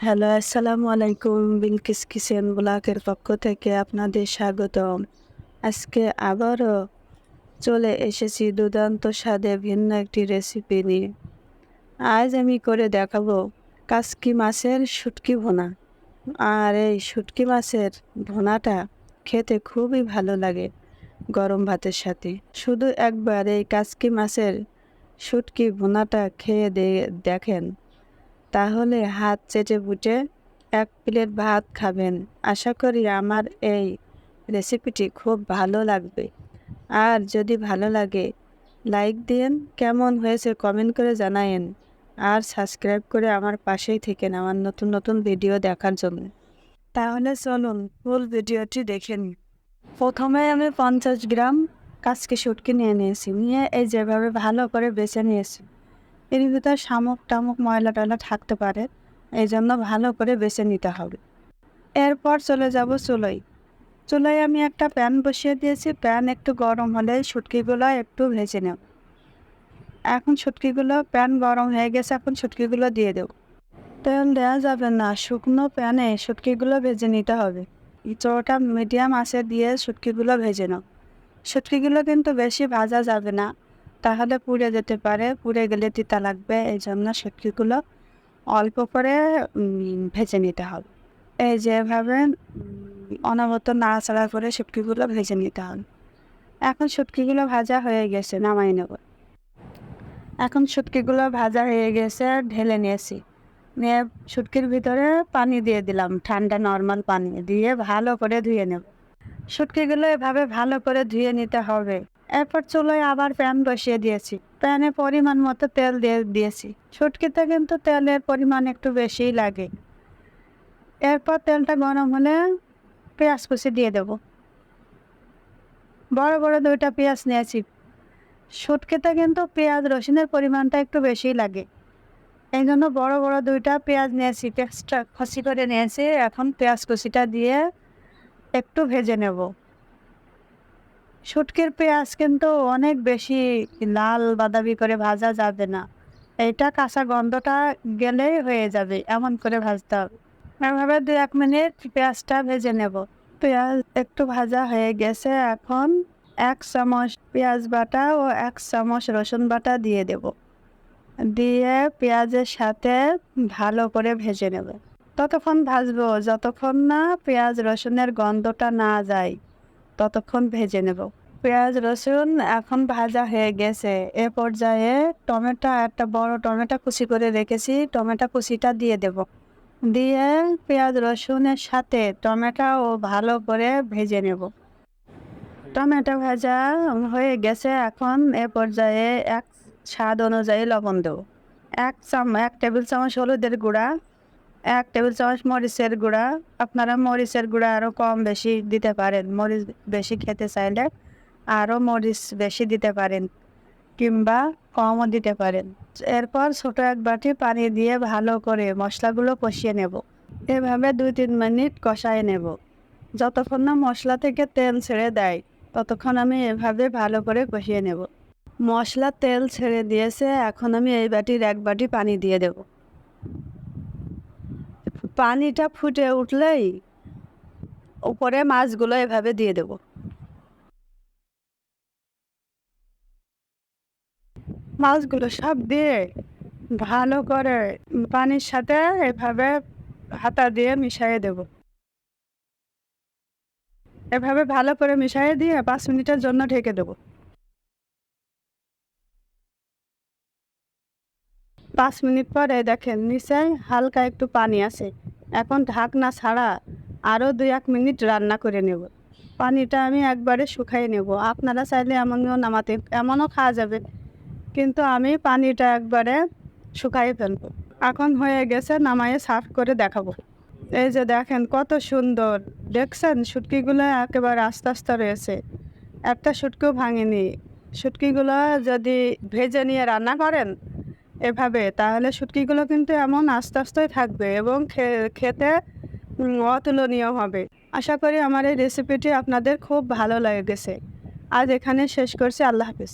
Hello, আসসালামু আলাইকুম। Bilkis kitchen ব্লকের পক্ষ থেকে আপনাদের স্বাগতম। আজকে আবারও চলে এসেছি দুর্দান্ত স্বাদে ভিন্ন একটি রেসিপি নিয়ে। আজ আমি করে দেখাবো কাসকি মাছের শুটকি ভোনা। আর এই শুটকি মাছের ভোনাটা খেতে খুবই ভালো লাগে গরম ভাতের সাথে। শুধু একবার এই কাসকি মাছের শুটকি ভুনাটা খেয়ে দেখেন। তাহলে হাত চেটে বুটে এক প্লেট ভাত খাবেন। আশা করি আমার এই রেসিপিটি খুব ভালো লাগবে। আর যদি ভালো লাগে, লাইক দিন। কেমন হয়েছে কমেন্ট করে জানায়েন। আর সাবস্ক্রাইব করে আমার পাশেই থেকেন আমার নতুন নতুন ভিডিও দেখার জন্য। তাহলে চলুন ফুল ভিডিওটি দেখে নিন প্রথমে আমি পঞ্চাশ গ্রাম কাজকে শুটকি নিয়ে নিয়েছি। নিয়ে এই যেভাবে ভালো করে বেছে নিয়েছি। এর ভিতরে শামুক টামুক ময়লা টয়লা থাকতে পারে এই জন্য ভালো করে বেছে নিতে হবে। এরপর চলে যাব চুলোয়। চুলোয় আমি একটা প্যান বসিয়ে দিয়েছি, প্যান একটু গরম হলে শুটকিগুলো একটু ভেজে নেব। এখন শুটকিগুলো প্যান গরম হয়ে গেছে, এখন শুটকিগুলো দিয়ে দেব। তেল দেওয়া যাবে না, শুকনো প্যানে শুটকিগুলো ভেজে নিতে হবে। চোটা মিডিয়াম আঁচে দিয়ে শুটকিগুলো ভেজে নাও। শুটকিগুলো কিন্তু বেশি ভাজা যাবে না। তাহলে পুড়ে যেতে পারে পুড়ে গেলে তিতা লাগবে এই জন্য শুটকিগুলো অল্প করে ভেজে নিতে হবে। এই যেভাবে উম, অনবরত নাড়াচাড়া করে শুটকিগুলো ভেজে নিতে হবে। এখন শুটকিগুলো ভাজা হয়ে গেছে নামাই নেব। এখন শুটকিগুলো ভাজা হয়ে গেছে ঢেলে নিয়েছি। নিয়ে শুটকির ভিতরে পানি দিয়ে দিলাম ঠান্ডা নর্মাল পানি দিয়ে ভালো করে ধুয়ে নেব। শুটকিগুলো এভাবে ভালো করে ধুয়ে নিতে হবে। এরপর চুলোয় আবার প্যান বসিয়ে দিয়েছি। প্যানে পরিমাণ মতো তেল দিয়ে দিয়েছি। শুটকিতে কিন্তু তেলের পরিমাণ একটু বেশিই লাগে। এরপর তেলটা গরম হলে পেঁয়াজ কুচি দিয়ে দেব। বড় বড় দুইটা পেঁয়াজ নিয়েছি। শুটকিতে কিন্তু পেঁয়াজ রসুনের পরিমাণটা একটু বেশিই লাগে। এই জন্য বড় বড় দুইটা পেঁয়াজ নিয়েছি, পেঁয়াজটা খসি করে নিয়েছি। এখন পেঁয়াজ কুচিটা দিয়ে একটু ভেজে নেব। শুটকির পেঁয়াজ কিন্তু অনেক বেশি লাল বাদামি করে ভাজা যাবে না। এইটা কাঁচা গন্ধটা গেলেই হয়ে যাবে, এমন করে ভাজতে হবে। এভাবে দু এক মিনিট পেঁয়াজটা ভেজে নেব। পেঁয়াজ একটু ভাজা হয়ে গেছে, এখন এক চামচ পেঁয়াজ বাটা ও এক চামচ রসুন বাটা দিয়ে দেব। দিয়ে পেঁয়াজের সাথে ভালো করে ভেজে নেব। ততক্ষণ ভাজবো, যতক্ষণ না পেঁয়াজ রসুনের গন্ধটা না যায়। ততক্ষণ ভেজে নেব। পেঁয়াজ, রসুন এখন ভাজা হয়ে গেছে। এ পর্যায়ে টমেটো একটা বড় টমেটো কুচি করে রেখেছি। টমেটো কুচিটা দিয়ে দেব। দিয়ে পেঁয়াজ, রসুনের সাথে টমেটোও ভালো করে ভেজে নেব। টমেটো ভাজা হয়ে গেছে। এখন এ পর্যায়ে এক স্বাদ অনুযায়ী লবণ দেবো। এক চাম, এক টেবিল চামচ হলুদের গুঁড়া। এক টেবিল চামচ মরিচের গুঁড়া। আপনারা মরিচের গুঁড়া আরও কম বেশি দিতে পারেন। মরিচ বেশি খেতে চাইলে আরও মরিচ বেশি দিতে পারেন কিংবা কমও দিতে পারেন। এরপর ছোটো এক বাটি পানি দিয়ে ভালো করে মশলাগুলো কষিয়ে নেব। এভাবে দুই তিন মিনিট কষায় নেব। যতক্ষণ না মশলা থেকে তেল ছেড়ে দেয়, ততক্ষণ আমি এভাবে ভালো করে কষিয়ে নেব। মশলা তেল ছেড়ে দিয়েছে, এখন আমি এই বাটির এক বাটি পানি দিয়ে দেব। পানিটা ফুটে উঠলেই উপরে মাছগুলো এভাবে দিয়ে দেব। মাছগুলো সব দিয়ে ভালো করে পানির সাথে এভাবে হাতা দিয়ে মিশিয়ে দেব। এভাবে ভালো করে মিশিয়ে দিয়ে পাঁচ মিনিটের জন্য ঢেকে দেবো। পাঁচ মিনিট পরে দেখেন, নিচে হালকা একটু পানি আছে। এখন ঢাকনা ছাড়া আরও দুই এক মিনিট রান্না করে নেব। পানিটা আমি একবারে শুকাই নেব। আপনারা চাইলে এমনও নামাতে, এমনও খাওয়া যাবে। কিন্তু আমি পানিটা একবারে শুকাই ফেলব। এখন হয়ে গেছে নামায়ে সার্ভ করে দেখাবো। এই যে দেখেন কত সুন্দর। দেখছেন? শুটকিগুলো একেবারে আস্তে আস্তে রয়েছে। একটা শুটকিও ভাঙেনি। শুটকিগুলো যদি ভেজে নিয়ে রান্না করেন এভাবে, তাহলে শুটকিগুলো কিন্তু এমন আস্তে আস্তেই থাকবে এবং খেতে অতুলনীয় হবে। আশা করি আমার এই রেসিপিটি আপনাদের খুব ভালো লেগেছে। আজ এখানে শেষ করছি। আল্লাহ হাফিজ।